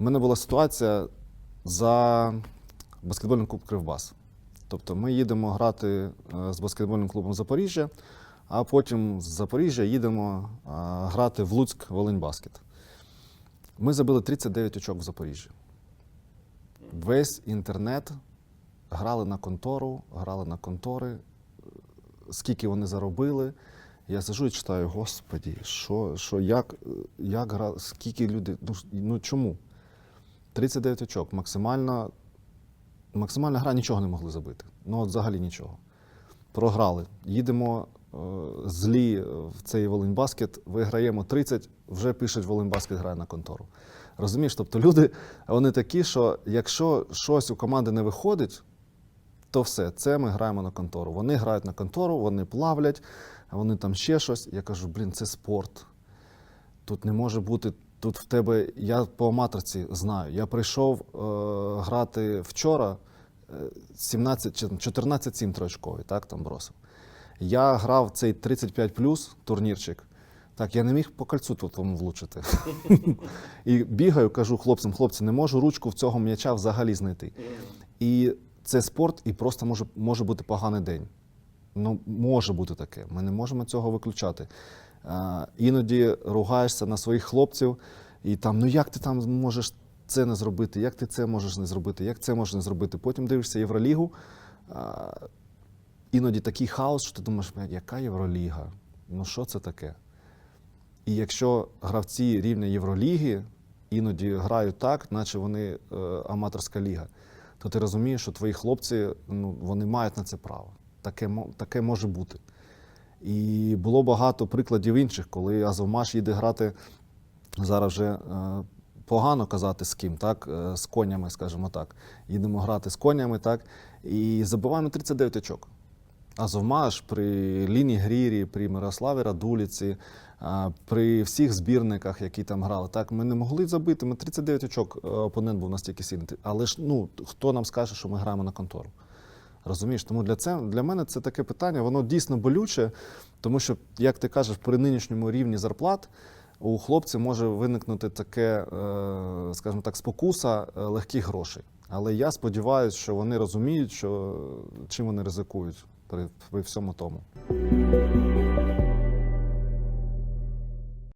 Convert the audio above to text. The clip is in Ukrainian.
У мене була ситуація за баскетбольним клуб Кривбас. Тобто ми їдемо грати е, з баскетбольним клубом Запоріжжя, а потім з Запоріжжя їдемо е, грати в Луцьк Волиньбаскет. Ми забили 39 очок в Запоріжжі. Весь інтернет грали на контору, грали на контори, скільки вони заробили. Я сижу і читаю, господі, що, що як, як гра, скільки люди, ну, ну чому? 39 очок, максимальна, максимальна гра нічого не могли забити. Ну, от взагалі нічого. Програли. Їдемо е, злі в цей Волиньбаскет, виграємо 30, вже пишуть Волиньбаскет грає на контору. Розумієш? Тобто люди, вони такі, що якщо щось у команди не виходить, то все, це ми граємо на контору. Вони грають на контору, вони плавлять, вони там ще щось. Я кажу, блін, це спорт. Тут не може бути. Тут в тебе, я по аматорці знаю. Я прийшов е, грати вчора е, 17, чи 14-7 троєчковий, так, там бросив. Я грав цей 35 турнірчик. Так, я не міг по кольцу тут вам влучити. І бігаю, кажу хлопцям, хлопці, не можу ручку в цього м'яча взагалі знайти. І це спорт, і просто може, може бути поганий день. Ну, може бути таке. Ми не можемо цього виключати. Іноді ругаєшся на своїх хлопців, і там, ну як ти там можеш це не зробити, як ти це можеш не зробити, як це можеш не зробити. Потім дивишся Євролігу. Іноді такий хаос, що ти думаєш, яка Євроліга? Ну що це таке? І якщо гравці рівня Євроліги іноді грають так, наче вони е, аматорська ліга, то ти розумієш, що твої хлопці ну, вони мають на це право. Таке, таке може бути. І було багато прикладів інших, коли Азовмаш їде грати зараз вже е, погано казати з ким, так, е, з конями, скажімо так. Їдемо грати з конями, так, і забиваємо 39 очок. Азовмаш при Ліні Грірі, при Мирославі Радуліці, при всіх збірниках, які там грали, так ми не могли забити. Ми 39 очок е, опонент був настільки сильний. Але ж ну хто нам скаже, що ми граємо на контору? Розумієш, тому для це для мене це таке питання, воно дійсно болюче, тому що, як ти кажеш, при нинішньому рівні зарплат у хлопців може виникнути таке, е, скажімо так, спокуса е, легких грошей. Але я сподіваюся, що вони розуміють, що чим вони ризикують при, при всьому тому.